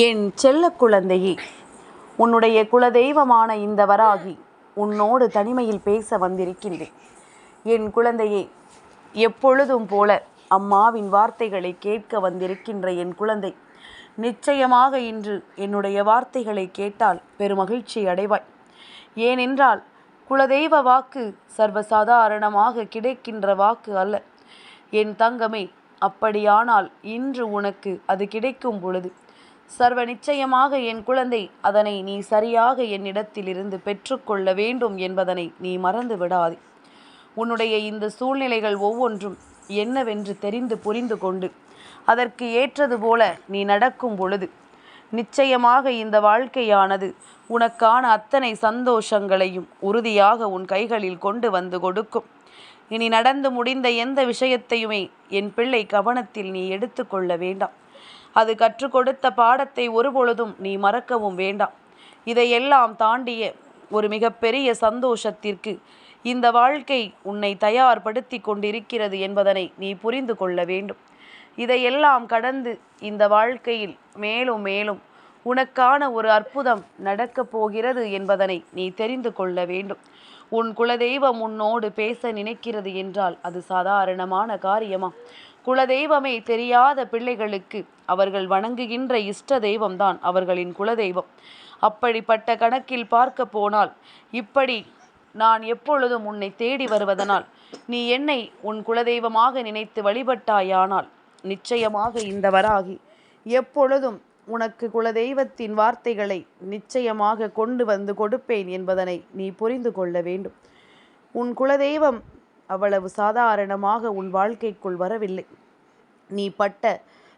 என் செல்ல குழந்தையே உன்னுடைய குலதெய்வமான இந்த வராகி உன்னோடு தனிமையில் பேச வந்திருக்கின்றேன். என் குழந்தையே எப்பொழுதும் போல அம்மாவின் வார்த்தைகளை கேட்க வந்திருக்கின்ற என் குழந்தை நிச்சயமாக இன்று என்னுடைய வார்த்தைகளை கேட்டால் பெருமகிழ்ச்சி அடைவாய். ஏனென்றால் குலதெய்வ வாக்கு சர்வசாதாரணமாக கிடைக்கின்ற வாக்கு அல்ல. என் தங்கமே அப்படியானால் இன்று உனக்கு அது கிடைக்கும் பொழுது சர்வ நிச்சயமாக என் குழந்தை அதனை நீ சரியாக என்னிடத்திலிருந்து பெற்றுக்கொள்ள வேண்டும் என்பதனை நீ மறந்து விடாதே உன்னுடைய இந்த சூழ்நிலைகள் ஒவ்வொன்றும் என்னவென்று தெரிந்து புரிந்து கொண்டு அதற்கு ஏற்றது போல நீ நடக்கும் பொழுது நிச்சயமாக இந்த வாழ்க்கையானது உனக்கான அத்தனை சந்தோஷங்களையும் உறுதியாக உன் கைகளில் கொண்டு வந்து கொடுக்கும். இனி நடந்து முடிந்த எந்த விஷயத்தையுமே என் பிள்ளை கவனத்தில் நீ எடுத்துக்கொள்ள வேண்டாம். அது கற்றுக் கொடுத்த பாடத்தை ஒருபொழுதும் நீ மறக்கவும் வேண்டாம். இதையெல்லாம் தாண்டிய ஒரு மிகப்பெரிய சந்தோஷத்திற்கு இந்த வாழ்க்கை உன்னை தயார்படுத்தி கொண்டிருக்கிறது என்பதனை நீ புரிந்து கொள்ள வேண்டும். இதையெல்லாம் கடந்து இந்த வாழ்க்கையில் மேலும் மேலும் உனக்கான ஒரு அற்புதம் நடக்கப் போகிறது என்பதனை நீ தெரிந்து கொள்ள வேண்டும். உன் குலதெய்வம் உன்னோடு பேச நினைக்கிறது என்றால் அது சாதாரணமான காரியமா? குலதெய்வமே தெரியாத பிள்ளைகளுக்கு அவர்கள் வணங்குகின்ற இஷ்ட தெய்வம்தான் அவர்களின் குலதெய்வம். அப்படிப்பட்ட கணக்கில் பார்க்க போனால் இப்படி நான் எப்பொழுதும் உன்னை தேடி வருவதனால் நீ என்னை உன் குலதெய்வமாக நினைத்து வழிபட்டாயானால் நிச்சயமாக இந்த வராகி. எப்பொழுதும் உனக்கு குலதெய்வத்தின் வார்த்தைகளை நிச்சயமாக கொண்டு வந்து கொடுப்பேன் என்பதனை நீ புரிந்து கொள்ள வேண்டும். உன் குலதெய்வம் அவ்வளவு சாதாரணமாக உன் வாழ்க்கைக்குள் வரவில்லை. நீ பட்ட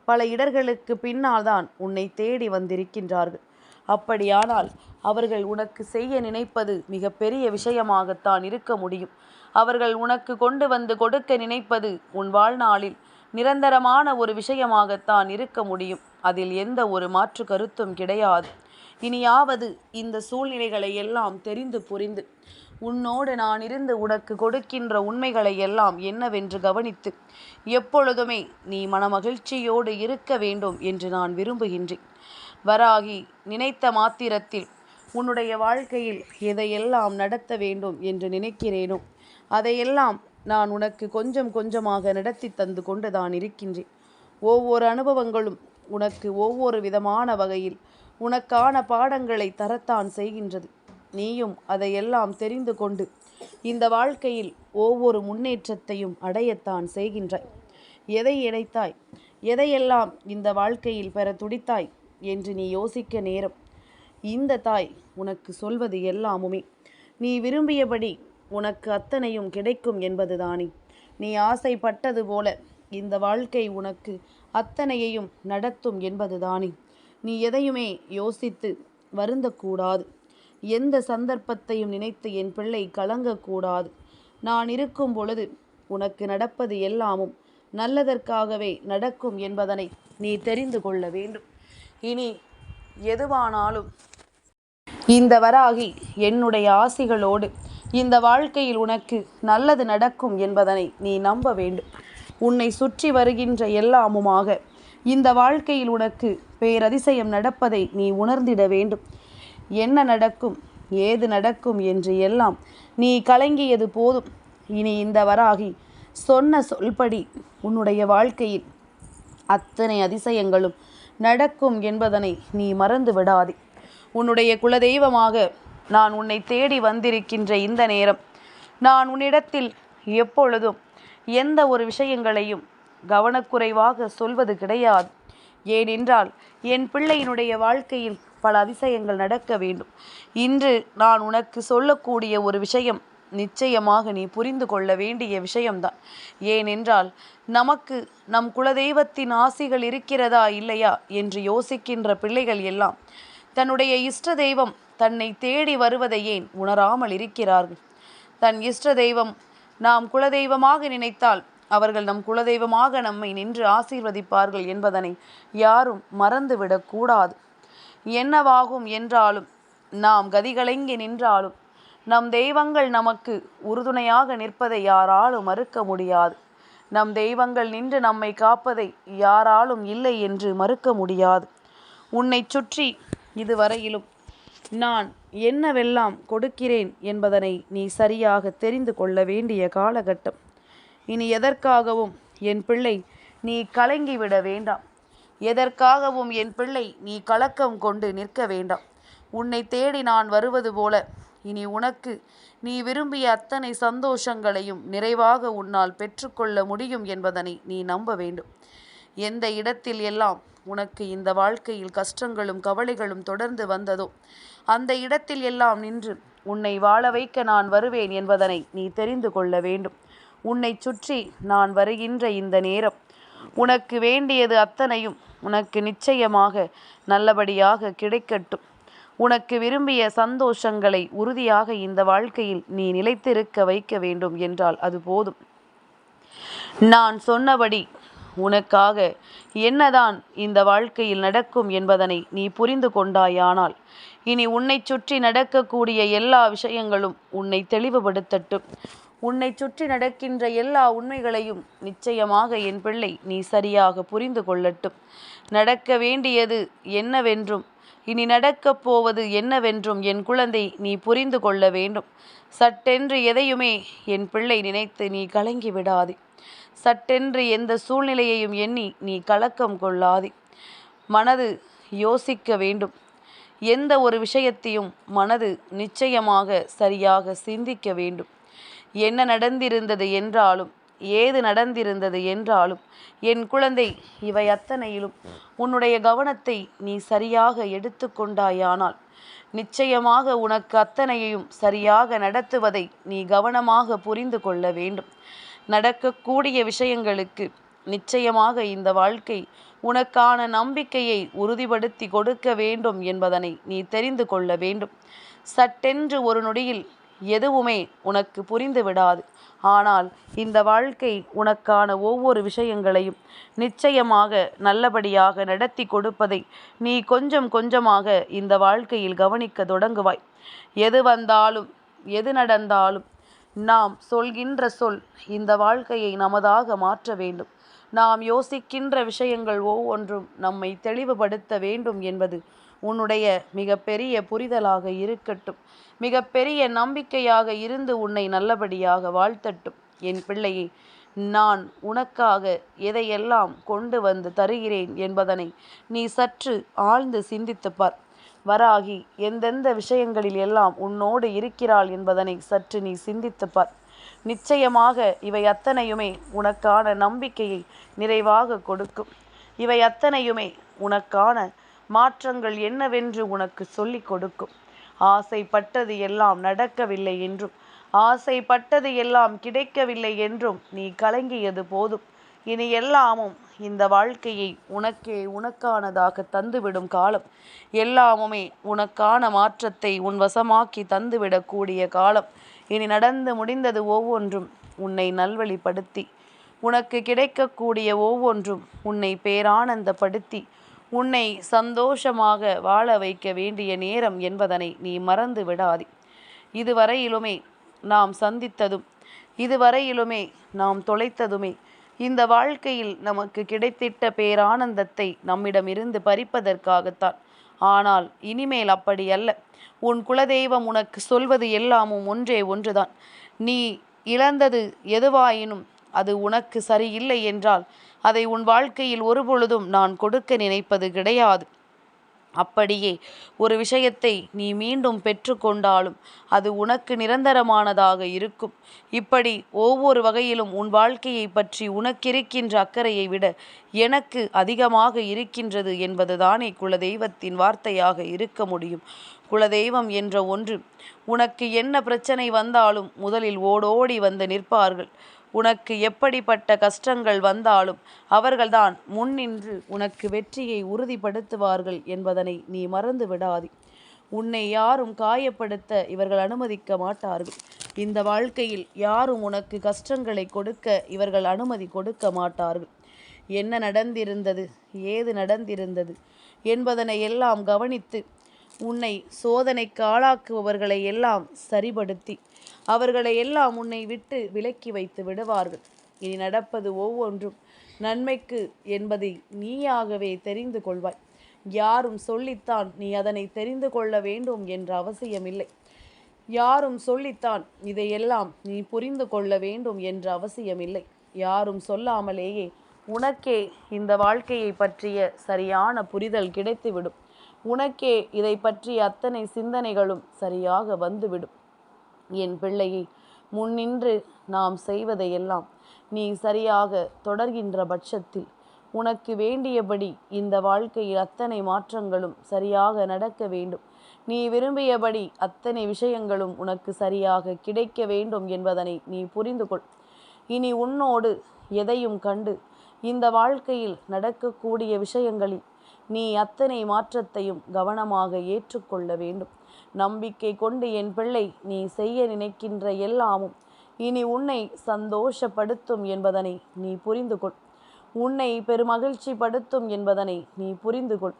பல இடர்களுக்கு பின்னால்தான் உன்னை தேடி வந்திருக்கின்றார்கள். அப்படியானால் அவர்கள் உனக்கு செய்ய நினைப்பது மிக பெரிய விஷயமாகத்தான் இருக்க முடியும். அவர்கள் உனக்கு கொண்டு வந்து கொடுக்க நினைப்பது உன் வாழ்நாளில் நிரந்தரமான ஒரு விஷயமாகத்தான் இருக்க முடியும். அதில் எந்த ஒரு மாற்று கருத்தும் கிடையாது. இனியாவது இந்த சூழ்நிலைகளை எல்லாம் தெரிந்து புரிந்து உன்னோடு நான் இருந்து உனக்கு கொடுக்கின்ற உண்மைகளை எல்லாம் என்னவென்று கவனித்து எப்பொழுதுமே நீ மனமகிழ்ச்சியோடு இருக்க வேண்டும் என்று நான் விரும்புகின்றேன். வராகி நினைத்த மாத்திரத்தில் உன்னுடைய வாழ்க்கையில் எதையெல்லாம் நடத்த வேண்டும் என்று நினைக்கிறேனோ அதையெல்லாம் நான் உனக்கு கொஞ்சம் கொஞ்சமாக நடத்தி தந்து கொண்டு தான் இருக்கின்றேன். ஒவ்வொரு அனுபவங்களும் உனக்கு ஒவ்வொரு விதமான வகையில் உனக்கான பாடங்களை தரத்தான் செய்கின்றது. நீயும் அதையெல்லாம் தெரிந்து கொண்டு இந்த வாழ்க்கையில் ஒவ்வொரு முன்னேற்றத்தையும் அடையத்தான் செய்கின்றாய். எதை இணைத்தாய்? எதையெல்லாம் இந்த வாழ்க்கையில் பெற துடித்தாய் என்று நீ யோசிக்க நேரம். இந்த தாய் உனக்கு சொல்வது எல்லாமுமே. நீ விரும்பியபடி உனக்கு அத்தனையும் கிடைக்கும் என்பதுதானே நீ ஆசைப்பட்டது போல இந்த வாழ்க்கை உனக்கு அத்தனையையும் நடத்தும் என்பதுதானே நீ எதையுமே யோசித்து வருந்தக்கூடாது. எந்த சந்தர்ப்பத்தையும் நினைத்து என் பிள்ளை கலங்கக்கூடாது. நான் இருக்கும் பொழுது உனக்கு நடப்பது எல்லாமும் நல்லதற்காகவே நடக்கும் என்பதனை நீ தெரிந்து கொள்ள வேண்டும். இனி எதுவானாலும் இந்த வராகி என்னுடைய ஆசிகளோடு இந்த வாழ்க்கையில் உனக்கு நல்லது நடக்கும் என்பதனை நீ நம்ப வேண்டும். உன்னை சுற்றி வருகின்ற எல்லாமுமாக இந்த வாழ்க்கையில் உனக்கு பேரதிசயம் நடப்பதை நீ உணர்ந்திட வேண்டும். என்ன நடக்கும் ஏது நடக்கும் என்று எல்லாம் நீ கலங்கியது போதும். இனி இந்த வராகி சொன்ன சொல்படி உன்னுடைய வாழ்க்கையில் அத்தனை அதிசயங்களும் நடக்கும் என்பதனை நீ மறந்து விடாதே. உன்னுடைய குலதெய்வமாக நான் உன்னை தேடி வந்திருக்கின்ற இந்த நேரம் நான் உன்னிடத்தில் எப்பொழுதும் எந்த ஒரு விஷயங்களையும் கவனக்குறைவாக சொல்வது கிடையாது. ஏனென்றால் என் பிள்ளையினுடைய வாழ்க்கையில் பல அதிசயங்கள் நடக்க வேண்டும். இன்று நான் உனக்கு சொல்லக்கூடிய ஒரு விஷயம் நிச்சயமாக நீ புரிந்து கொள்ள வேண்டிய விஷயம்தான். ஏனென்றால் நமக்கு நம் குலதெய்வத்தின் ஆசிகள் இருக்கிறதா இல்லையா என்று யோசிக்கின்ற பிள்ளைகள் எல்லாம் தன்னுடைய இஷ்ட தெய்வம் தன்னை தேடி வருவதை ஏன் உணராமல் இருக்கிறார்கள்? தன் இஷ்ட தெய்வம் நாம் குலதெய்வமாக நினைத்தால் அவர்கள் நம் குலதெய்வமாக நம்மை நின்று ஆசீர்வதிப்பார்கள் என்பதனை யாரும் மறந்துவிடக்கூடாது என்னவாகும் என்றாலும் நாம் கதிகளங்கி நின்றாலும் நம் தெய்வங்கள் நமக்கு உறுதுணையாக நிற்பதை யாராலும் மறுக்க முடியாது. நம் தெய்வங்கள் நின்று நம்மை காப்பதை யாராலும் இல்லை என்று மறுக்க முடியாது. உன்னை சுற்றி இதுவரையிலும் நான் என்னவெல்லாம் கொடுக்கிறேன் என்பதனை நீ சரியாக தெரிந்து கொள்ள வேண்டிய காலகட்டம். இனி எதற்காகவும் என் பிள்ளை நீ கலங்கிவிட வேண்டாம். எதற்காகவும் என் பிள்ளை நீ கலக்கம் கொண்டு நிற்க வேண்டாம். உன்னை தேடி நான் வருவது போல. இனி உனக்கு நீ விரும்பிய அத்தனை சந்தோஷங்களையும் நிறைவாக உன்னால் பெற்றுக்கொள்ள முடியும் என்பதனை நீ நம்ப வேண்டும். எந்த இடத்தில் எல்லாம் உனக்கு இந்த வாழ்க்கையில் கஷ்டங்களும் கவலைகளும் தொடர்ந்து வந்ததோ அந்த இடத்தில் எல்லாம் நின்று உன்னை வாழ வைக்க நான் வருவேன் என்பதனை நீ தெரிந்து கொள்ள வேண்டும். உன்னை சுற்றி நான் வருகின்ற இந்த நேரம் உனக்கு வேண்டியது அத்தனையும் உனக்கு நிச்சயமாக நல்லபடியாக கிடைக்கட்டும். உனக்கு விரும்பிய சந்தோஷங்களை உறுதியாக இந்த வாழ்க்கையில் நீ நிலைத்திருக்க வைக்க வேண்டும் என்றால் அது போதும். நான் சொன்னபடி உனக்காக என்னதான் இந்த வாழ்க்கையில் நடக்கும் என்பதனை நீ புரிந்து கொண்டாயானால் இனி உன்னை சுற்றி நடக்கக்கூடிய எல்லா விஷயங்களும் உன்னை தெளிவுபடுத்தட்டும். உன்னை சுற்றி நடக்கின்ற எல்லா உண்மைகளையும் நிச்சயமாக என் பிள்ளை நீ சரியாக புரிந்து கொள்ளட்டும். நடக்க வேண்டியது என்னவென்றும் இனி நடக்கப் போவது என்னவென்றும் என் குழந்தை நீ புரிந்து கொள்ள வேண்டும். சட்டென்று எதையுமே என் பிள்ளை நினைத்து நீ கலங்கி விடாதே. சட்டென்று எந்த சூழ்நிலையையும் எண்ணி நீ கலக்கம் கொள்ளாதே. மனது யோசிக்க வேண்டும். எந்த ஒரு விஷயத்தையும் மனது நிச்சயமாக சரியாக சிந்திக்க வேண்டும். என்ன நடந்திருந்தது என்றாலும் ஏது நடந்திருந்தது என்றாலும் என் குழந்தை இவை அத்தனையிலும் உன்னுடைய கவனத்தை நீ சரியாக எடுத்துக்கொண்டாயானால் நிச்சயமாக உனக்கு அத்தனையையும் சரியாக நடத்துவதை நீ கவனமாக புரிந்து கொள்ள வேண்டும். நடக்கக்கூடிய விஷயங்களுக்கு நிச்சயமாக இந்த வாழ்க்கை உனக்கான நம்பிக்கையை உறுதிப்படுத்தி கொடுக்க வேண்டும் என்பதனை நீ தெரிந்து கொள்ள வேண்டும். சட்டென்று ஒரு நொடியில் எதுவுமே உனக்கு புரிந்து விடாது. ஆனால் இந்த வாழ்க்கை உனக்கான ஒவ்வொரு விஷயங்களையும் நிச்சயமாக நல்லபடியாக நடத்தி கொடுப்பதை நீ கொஞ்சம் கொஞ்சமாக இந்த வாழ்க்கையில் கவனிக்க தொடங்குவாய். எது வந்தாலும் எது நடந்தாலும் நாம் சொல்கின்ற சொல் இந்த வாழ்க்கையை நமதாக மாற்ற வேண்டும். நாம் யோசிக்கின்ற விஷயங்கள் ஒவ்வொன்றும் நம்மை தெளிவுபடுத்த வேண்டும் என்பது உன்னுடைய மிகப்பெரிய புரிதலாக இருக்கட்டும். மிகப்பெரிய நம்பிக்கையாக இருந்து உன்னை நல்லபடியாக வாழ்த்தட்டும். என் பிள்ளையை நான் உனக்காக எதையெல்லாம் கொண்டு வந்து தருகிறேன் என்பதனை நீ சற்று ஆழ்ந்து சிந்தித்துப்பார் வராகி எந்தெந்த விஷயங்களில் எல்லாம் உன்னோடு இருக்கிறாள் என்பதனை சற்று நீ சிந்தித்துப்பார் நிச்சயமாக இவை அத்தனையுமே உனக்கான நம்பிக்கையை நிறைவாக கொடுக்கும். இவை அத்தனையுமே உனக்கான மாற்றங்கள் என்னவென்று உனக்கு சொல்லிக் கொடுக்கும். ஆசைப்பட்டது எல்லாம் நடக்கவில்லை என்றும் ஆசைப்பட்டது எல்லாம் கிடைக்கவில்லை என்றும் நீ கலங்கியது போதும். இனி எல்லாமும் இந்த வாழ்க்கையை உனக்கே உனக்கானதாக தந்துவிடும் காலம். எல்லாமுமே உனக்கான மாற்றத்தை உன் வசமாக்கி தந்துவிடக்கூடிய காலம். இனி நடந்து முடிந்தது ஒவ்வொன்றும் உன்னை நல்வழிப்படுத்தி உனக்கு கிடைக்கக்கூடிய ஒவ்வொன்றும் உன்னை பேரானந்தப்படுத்தி உன்னை சந்தோஷமாக வாழ வைக்க வேண்டிய நேரம் என்பதனை நீ மறந்து விடாதே. இதுவரையிலுமே நாம் சந்தித்ததும் இதுவரையிலுமே நாம் தொலைத்ததுமே இந்த வாழ்க்கையில் நமக்கு கிடைத்திட்ட பேரானந்தத்தை நம்மிடமிருந்து பறிப்பதற்காகத்தான். ஆனால் இனிமேல் அப்படி அல்ல. உன் குலதெய்வம் உனக்கு சொல்வது எல்லாமும் ஒன்றே ஒன்றுதான். நீ இழந்தது எதுவாயினும் அது உனக்கு சரியில்லை என்றால் அதை உன் வாழ்க்கையில் ஒருபொழுதும் நான் கொடுக்க நினைப்பது கிடையாது. அப்படியே ஒரு விஷயத்தை நீ மீண்டும் பெற்றுக்கொண்டாலும் அது உனக்கு நிரந்தரமானதாக இருக்கும். இப்படி ஒவ்வொரு வகையிலும் உன் வாழ்க்கையை பற்றி உனக்கிருக்கின்ற அக்கறையை விட எனக்கு அதிகமாக இருக்கின்றது என்பதுதானே குலதெய்வத்தின் வார்த்தையாக இருக்க முடியும். குலதெய்வம் என்ற ஒன்று உனக்கு என்ன பிரச்சனை வந்தாலும் முதலில் ஓடோடி வந்து நிற்பார்கள். உனக்கு எப்படிப்பட்ட கஷ்டங்கள் வந்தாலும் அவர்கள்தான் முன்னின்று உனக்கு வெற்றியை உறுதிப்படுத்துவார்கள் என்பதனை நீ மறந்து விடாதே. உன்னை யாரும் காயப்படுத்த இவர்கள் அனுமதிக்க மாட்டார்கள். இந்த வாழ்க்கையில் யாரும் உனக்கு கஷ்டங்களை கொடுக்க இவர்கள் அனுமதி கொடுக்க மாட்டார்கள். என்ன நடந்திருந்தது? ஏது நடந்திருந்தது? என்பதனை எல்லாம் கவனித்து உன்னை சோதனைக்கு ஆளாக்குபவர்களை எல்லாம் சரிபடுத்தி அவர்களை எல்லாம் உன்னை விட்டு விலக்கி வைத்து விடுவார்கள். இனி நடப்பது ஒவ்வொன்றும் நன்மைக்கு என்பதை நீயாகவே தெரிந்து கொள்வாய். யாரும் சொல்லித்தான் நீ அதனை தெரிந்து கொள்ள வேண்டும் என்ற அவசியமில்லை. யாரும் சொல்லித்தான் இதையெல்லாம் நீ புரிந்து கொள்ள வேண்டும் என்ற அவசியமில்லை. யாரும் சொல்லாமலேயே உனக்கே இந்த வாழ்க்கையை பற்றிய சரியான புரிதல் கிடைத்துவிடும். உனக்கே இதை பற்றிய அத்தனை சிந்தனைகளும் சரியாக வந்துவிடும். என் பிள்ளையை முன்னின்று நாம் செய்வதையெல்லாம் நீ சரியாக தொடர்கின்ற பட்சத்தில் உனக்கு வேண்டியபடி இந்த வாழ்க்கையில் அத்தனை மாற்றங்களும் சரியாக நடக்க வேண்டும். நீ விரும்பியபடி அத்தனை விஷயங்களும் உனக்கு சரியாக கிடைக்க வேண்டும் என்பதனை நீ புரிந்து கொள். இனி உன்னோடு எதையும் கண்டு இந்த வாழ்க்கையில் நடக்கக்கூடிய விஷயங்களில் நீ அத்தனை மாற்றத்தையும் கவனமாக ஏற்றுக்கொள்ள வேண்டும். நம்பிக்கை கொண்டு என் பிள்ளை நீ செய்ய நினைக்கின்ற எல்லாமும் இனி உன்னை சந்தோஷப்படுத்தும் என்பதனை நீ புரிந்து கொள். உன்னை பெருமகிழ்ச்சி படுத்தும் என்பதனை நீ புரிந்து கொள்.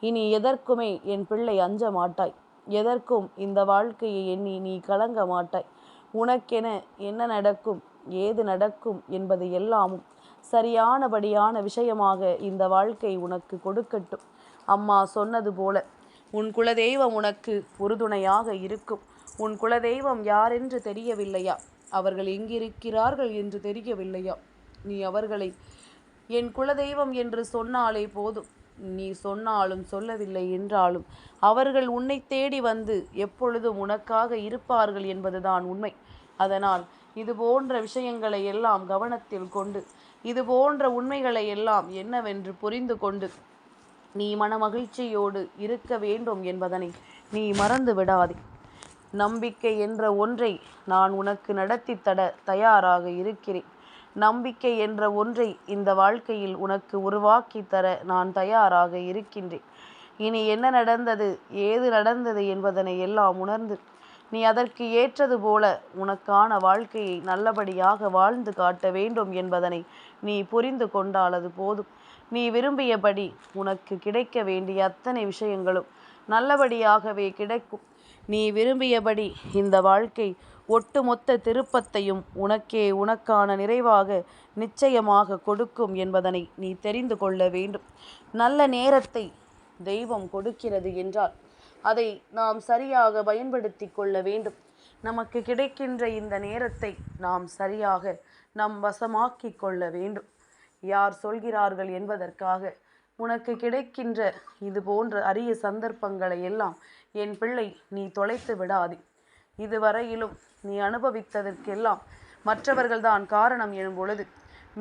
இனி எதற்குமே என் பிள்ளை அஞ்ச மாட்டாய். எதற்கும் இந்த வாழ்க்கையை எண்ணி நீ கலங்க மாட்டாய். உனக்கென என்ன நடக்கும் ஏது நடக்கும் என்பது எல்லாமும் சரியானபடியான விஷயமாக இந்த வாழ்க்கை உனக்கு கொடுக்கட்டும். அம்மா சொன்னது போல உன் குலதெய்வம் உனக்கு உறுதுணையாக இருக்கும். உன் குலதெய்வம் யாரென்று தெரியவில்லையா? அவர்கள் எங்கிருக்கிறார்கள் என்று தெரியவில்லையா? நீ அவர்களை என் குலதெய்வம் என்று சொன்னாலே போதும். நீ சொன்னாலும் சொல்லவில்லை என்றாலும் அவர்கள் உன்னை தேடி வந்து எப்பொழுதும் உனக்காக இருப்பார்கள் என்பதுதான் உண்மை. அதனால் இது போன்ற விஷயங்களை எல்லாம் கவனத்தில் கொண்டு இது போன்ற உண்மைகளை எல்லாம் என்னவென்று புரிந்து கொண்டு நீ மனமகிழ்ச்சியோடு இருக்க வேண்டும் என்பதனை நீ மறந்து விடாதே. நம்பிக்கை என்ற ஒன்றை நான் உனக்கு நடத்தி தட தயாராக இருக்கிறேன். நம்பிக்கை என்ற ஒன்றை இந்த வாழ்க்கையில் உனக்கு உருவாக்கி தர நான் தயாராக இருக்கின்றேன். இனி என்ன நடந்தது ஏது நடந்தது என்பதனை எல்லாம் உணர்ந்து நீ அதற்கு ஏற்றது போல உனக்கான வாழ்க்கையை நல்லபடியாக வாழ்ந்து காட்ட வேண்டும் என்பதனை நீ புரிந்து கொண்டால் அது போதும். நீ விரும்பியபடி உனக்கு கிடைக்க வேண்டிய அத்தனை விஷயங்களும் நல்லபடியாகவே கிடைக்கும். நீ விரும்பியபடி இந்த வாழ்க்கை ஒட்டுமொத்த திருப்பத்தையும் உனக்கே உனக்கான நிறைவாக நிச்சயமாக கொடுக்கும் என்பதனை நீ தெரிந்து கொள்ள வேண்டும். நல்ல நேரத்தை தெய்வம் கொடுக்கிறது என்றால் அதை நாம் சரியாக பயன்படுத்தி கொள்ள வேண்டும். நமக்கு கிடைக்கின்ற இந்த நேரத்தை நாம் சரியாக நம் வசமாக்கி கொள்ள வேண்டும். யார் சொல்கிறார்கள் என்பதற்காக உனக்கு கிடைக்கின்ற இது போன்ற அரிய சந்தர்ப்பங்களை எல்லாம் என் பிள்ளை நீ தொலைத்து விடாதே. இதுவரையிலும் நீ அனுபவித்ததற்கெல்லாம் மற்றவர்கள்தான் காரணம் எனும் பொழுது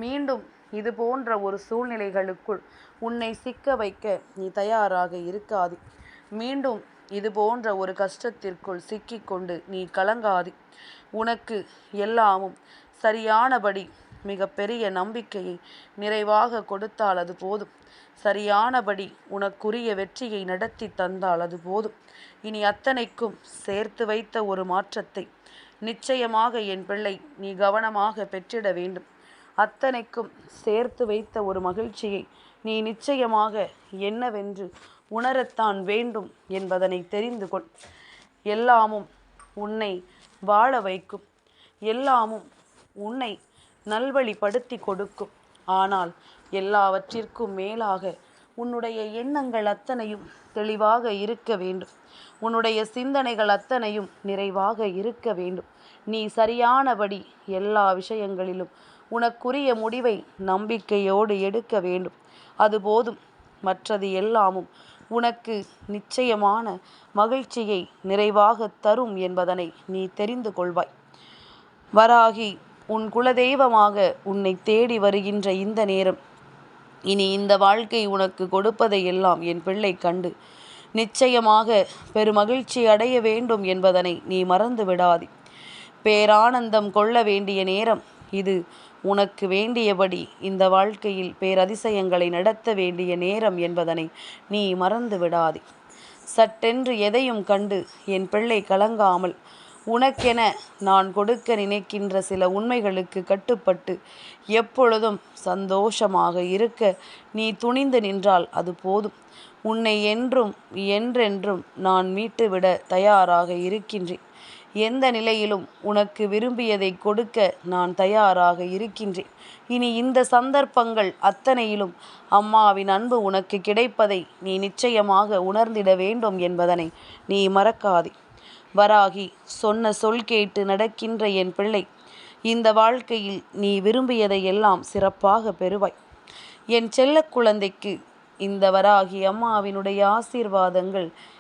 மீண்டும் இது போன்ற ஒரு சூழ்நிலைகளுக்குள் உன்னை சிக்க வைக்க நீ தயாராக இருக்காது. மீண்டும் இது போன்ற ஒரு கஷ்டத்திற்குள் சிக்கிக்கொண்டு நீ கலங்காது. உனக்கு எல்லாமும் சரியானபடி மிக பெரிய நம்பிக்கையை நிறைவாக கொடுத்தால் அது போதும். சரியானபடி உனக்குரிய வெற்றியை நடத்தி தந்தால் அது போதும். இனி அத்தனைக்கும் சேர்த்து வைத்த ஒரு மாற்றத்தை நிச்சயமாக என் பிள்ளை நீ கவனமாக பெற்றிட வேண்டும். அத்தனைக்கும் சேர்த்து வைத்த ஒரு மகிழ்ச்சியை நீ நிச்சயமாக என்னவென்று உணரத்தான் வேண்டும் என்பதனை தெரிந்து கொள். எல்லாமும் உன்னை வாழ வைக்கும். எல்லாமும் உன்னை நல்வழிப்படுத்தி கொடுக்கும். ஆனால் எல்லாவற்றிற்கும் மேலாக உன்னுடைய எண்ணங்கள் அத்தனையும் தெளிவாக இருக்க வேண்டும். உன்னுடைய சிந்தனைகள் அத்தனையும் நிறைவாக இருக்க வேண்டும். நீ சரியானபடி எல்லா விஷயங்களிலும் உனக்குரிய முடிவை நம்பிக்கையோடு எடுக்க வேண்டும். அது போதும் மற்றது எல்லாமும் உனக்கு நிச்சயமான மகிழ்ச்சியை நிறைவாக தரும் என்பதனை நீ தெரிந்து கொள்வாய். வராகி உன் குலதெய்வமாக உன்னை தேடி வருகின்ற இந்த நேரம். இனி இந்த வாழ்க்கை உனக்கு கொடுப்பதை எல்லாம் என் பிள்ளை கண்டு நிச்சயமாக பெருமகிழ்ச்சி அடைய வேண்டும் என்பதனை நீ மறந்து விடாதே. பேரானந்தம் கொள்ள வேண்டிய நேரம் இது. உனக்கு வேண்டியபடி இந்த வாழ்க்கையில் பேரதிசயங்களை நடத்த வேண்டிய நேரம் என்பதனை நீ மறந்து விடாதே. சட்டென்று எதையும் கண்டு என் பிள்ளை கலங்காமல் உனக்கென நான் கொடுக்க நினைக்கின்ற சில உண்மைகளுக்கு கட்டுப்பட்டு எப்பொழுதும் சந்தோஷமாக இருக்க நீ துணிந்து நின்றால் அது போதும். உன்னை என்றும் என்றென்றும் நான் மீட்டுவிட தயாராக இருக்கின்றேன். எந்த நிலையிலும் உனக்கு விரும்பியதை கொடுக்க நான் தயாராக இருக்கின்றேன். இனி இந்த சந்தர்ப்பங்கள் அத்தனையிலும் அம்மாவின் அன்பு உனக்கு கிடைப்பதை நீ நிச்சயமாக உணர்ந்திட வேண்டும் என்பதனை நீ மறக்காதே. வராகி சொன்ன சொல் கேட்டு நடக்கின்ற என் பிள்ளை இந்த வாழ்க்கையில் நீ விரும்பியதை எல்லாம் சிறப்பாக பெறுவாய். என் செல்ல குழந்தைக்கு இந்த வராகி அம்மாவினுடைய ஆசீர்வாதங்கள்